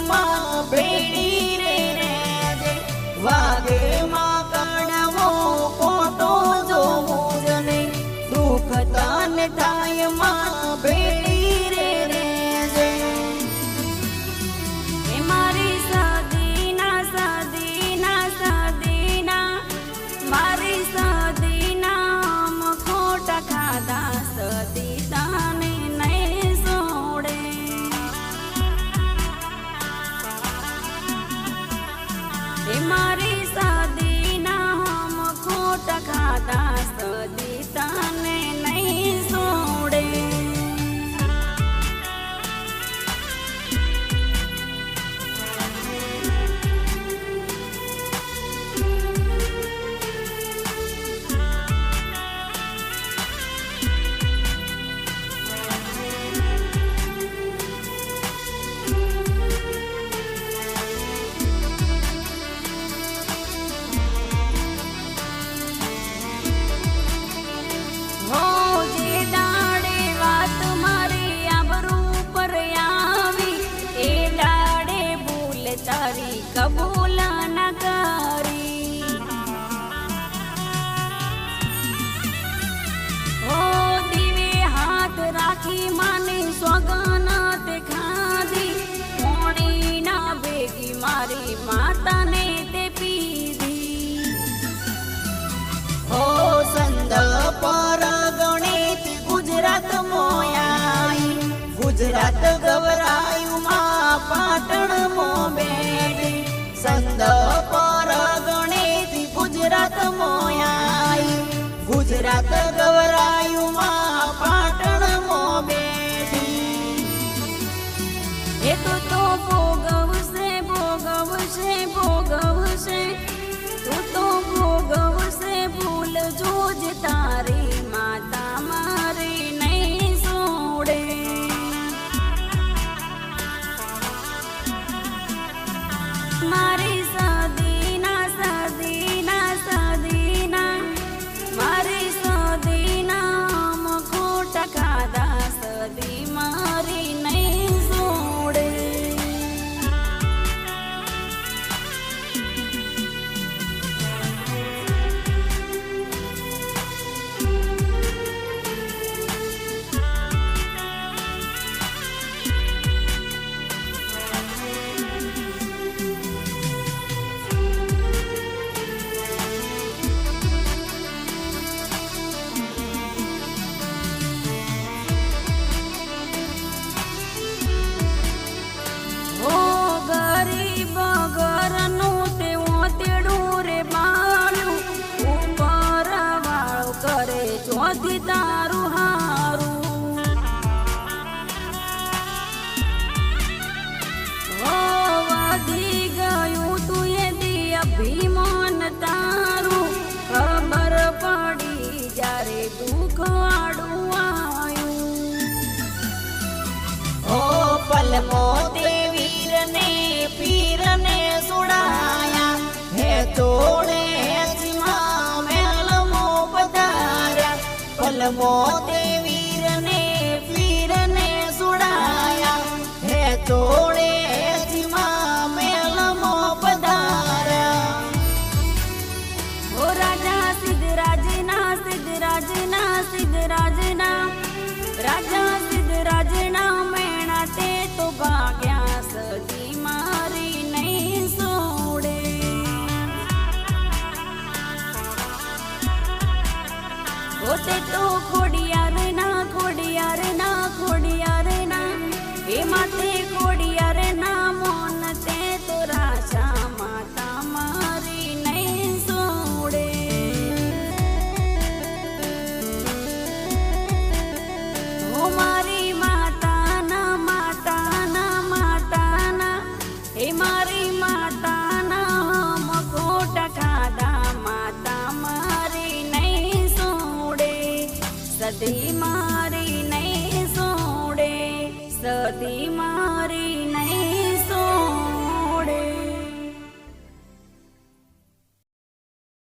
ma beni ભક્તિ ગયું તું એ દી અભિમાન તારું ખબર પડી જ્યારે દુઃખ આડું આવ્યું ઓ José tu સતી મારી નહીં સોડે સતી મારી